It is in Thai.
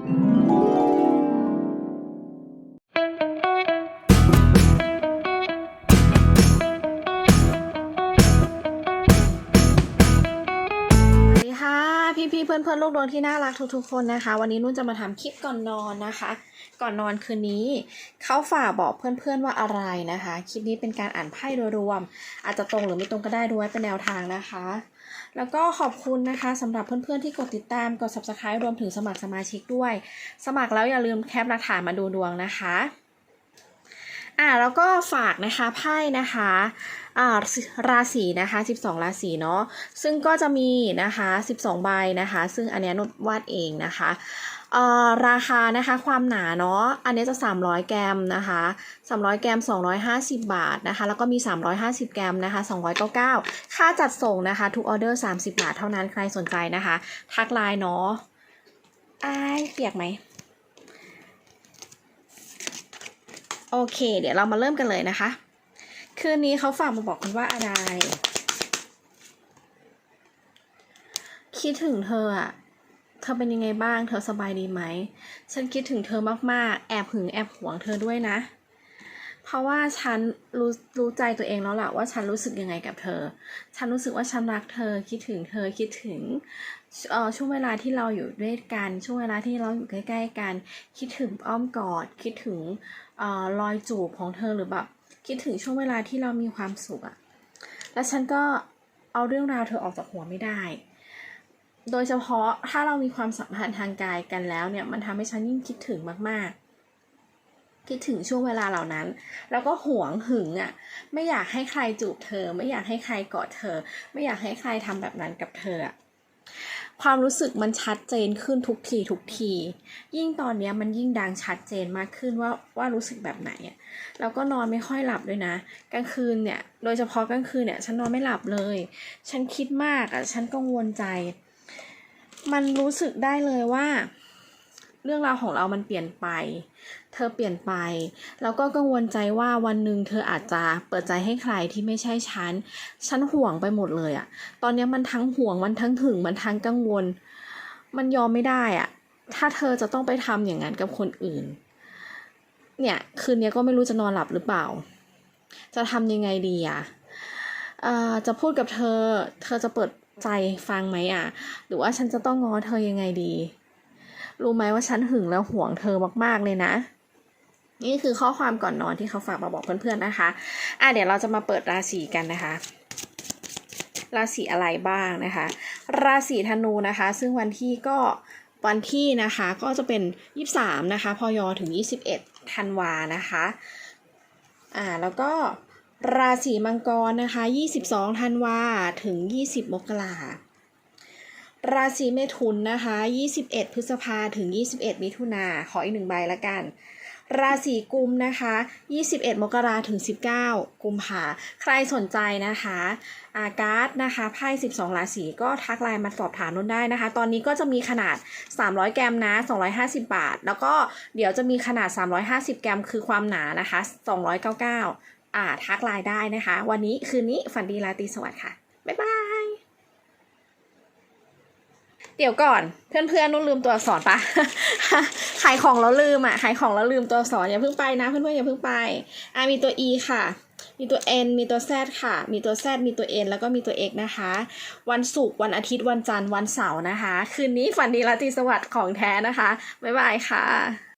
ส พี่ๆเพื่อนเพื่อนๆลูกดวงที่น่ารักทุกๆคนนะคะ วันนี้นุ่นจะมาทำคลิปก่อนนอนนะคะ ก่อนนอนคืนนี้เขาฝากบอกเพื่อนๆว่าอะไรนะคะ คลิปนี้เป็นการอ่านไพ่โดยรวม อาจจะตรงหรือไม่ตรงก็ได้ดูไว้เป็นแนวทางนะคะ แล้วก็ขอบคุณนะคะสำหรับเพื่อนๆที่กดติดตามกด subscribe รวมถึงสมัครสมาชิกด้วย สมัครแล้วอย่าลืมแคปหลักฐานมาดูดวงนะคะ อ่าแล้วก็ฝากนะคะไพ่นะคะอ่าราศีนะคะ 12 ราศีเนาะซึ่งก็จะมีนะคะ 12 ใบนะคะ ซึ่งอันนี้นุชวาดเองนะคะเอ่อราคานะคะความหนาเนาะอันนี้จะ 300 แกรมนะคะ300 แกรม 250 บาทนะคะแล้วก็มี 350 แกรมนะคะ299 ค่าจัดส่งนะคะทุกออเดอร์ 30 บาทเท่านั้นใครสนใจนะคะ ทักไลน์เนาะอ้ายเปียกไหม โอเค เดี๋ยวเรามาเริ่มกันเลยนะคะ คืนนี้เขาฝากมาบอกกันว่าอะไร คิดถึงเธออะเธอเป็นยังไงบ้าง เธอสบายดีไหม ฉันคิดถึงเธอมากๆ แอบหึงแอบหวงเธอด้วยนะ เพราะว่าฉันรู้รู้ใจตัวเองแล้วแหละว่าฉันรู้สึกยังไงกับเธอ ฉันรู้สึกว่าฉันรักเธอคิดถึงเธอคิดถึงเอ่อช่วงเวลาที่เราอยู่ด้วยกันช่วงเวลาที่เราอยู่ใกล้ๆกัน คิดถึงอ้อมกอด คิดถึงเอ่อรอยจูบของเธอหรือแบบคิดถึงช่วงเวลาที่เรามีความสุขอะแล้วฉันก็เอาเรื่องราวเธอออกจากหัวไม่ได้ โดยเฉพาะถ้าเรามีความสัมพันธ์ทางกายกันแล้วเนี่ยมันทำให้ฉันยิ่งคิดถึงมากๆ คิดถึงช่วงเวลาเหล่านั้น แล้วก็หวงหึงอะ่ะ ไม่อยากให้ใครจูบเธอ ไม่อยากให้ใครกอดเธอ ไม่อยากให้ใครทำแบบนั้นกับเธออะความรู้สึกมันชัดเจนขึ้นทุกทีทุกที ยิ่งตอนเนี้ยมันยิ่งดังชัดเจนมากขึ้นว่าว่ารู้สึกแบบไหนอะแล้วก็นอนไม่ค่อยหลับด้วยนะ กลางคืนเนี่ย โดยเฉพาะกลางคืนเนี่ย ฉันนอนไม่หลับเลย ฉันคิดมากอะ่ะ ฉันกังวลใจ มันรู้สึกได้เลยว่า เรื่องราวของเรามันเปลี่ยนไป เธอเปลี่ยนไป แล้วก็กังวลใจว่าวันหนึ่งเธออาจจะเปิดใจให้ใครที่ไม่ใช่ฉัน ฉันห่วงไปหมดเลยอะตอนนี้มันทั้งห่วง มันทั้งหึง มันทั้งกังวล มันยอมไม่ได้อะถ้าเธอจะต้องไปทำอย่างนั้นกับคนอื่น เนี่ยคืนนี้ก็ไม่รู้จะนอนหลับหรือเปล่า จะทำยังไงดีอะเอ่อจะพูดกับเธอ เธอจะเปิดใจฟังไหมอะหรือว่าฉันจะต้องง้อเธอยังไงดี รู้ไหมว่าฉันหึงแล้วห่วงเธอมากๆเลยนะ นี่คือข้อความก่อนนอนที่เขาฝากมาบอกเพื่อนๆนะคะ อะเดี๋ยวเราจะมาเปิดราศีกันนะคะราศีอะไรบ้างนะคะ ราศีธนูนะคะ ซึ่งวันที่ก็วันที่นะคะก็จะเป็น 23 นะคะ พยถึง 21 ธันวานะคะ อ่า แล้วก็ราศีมังกรนะคะ 22 ธันวา ถึง 20 มกรา ราศีเมถุนนะคะ 21 พฤษภาถึง 21 มิถุนาขออีกหนึ่งใบละกัน ราศีกุมนะคะ 21 มกราถึง 19 กุมภาใครสนใจนะคะอาการ์ดนะคะไพ่12 ราศีก็ทักไลน์มาสอบถามนุ่นได้นะคะ ตอนนี้ก็จะมีขนาด 300 แกรมนะ 250 บาท แล้วก็เดี๋ยวจะมีขนาด 350 แกรมคือความหนานะคะ 299อ่าทักไลน์ได้นะคะ วันนี้คืนนี้ฝันดีราตรีสวัสดิ์ค่ะ บ๊ายบาย เดี๋ยวก่อนเพื่อนๆนุ่นลืมตัวอักษรปะขายของแล้วลืมอะขายของแล้วลืมตัวอักษรอย่าเพิ่งไปนะเพื่อนๆอย่าเพิ่งไปอะมีตัว e ค่ะ มีตัว n มีตัว z ค่ะ มีตัว z มีตัว n แล้วก็มีตัว x นะคะ วันศุกร์วันอาทิตย์วันจันทร์วันเสาร์นะคะ คืนนี้ฝันดีราตรีสวัสดิ์ของแท้นะคะบ๊ายบายค่ะ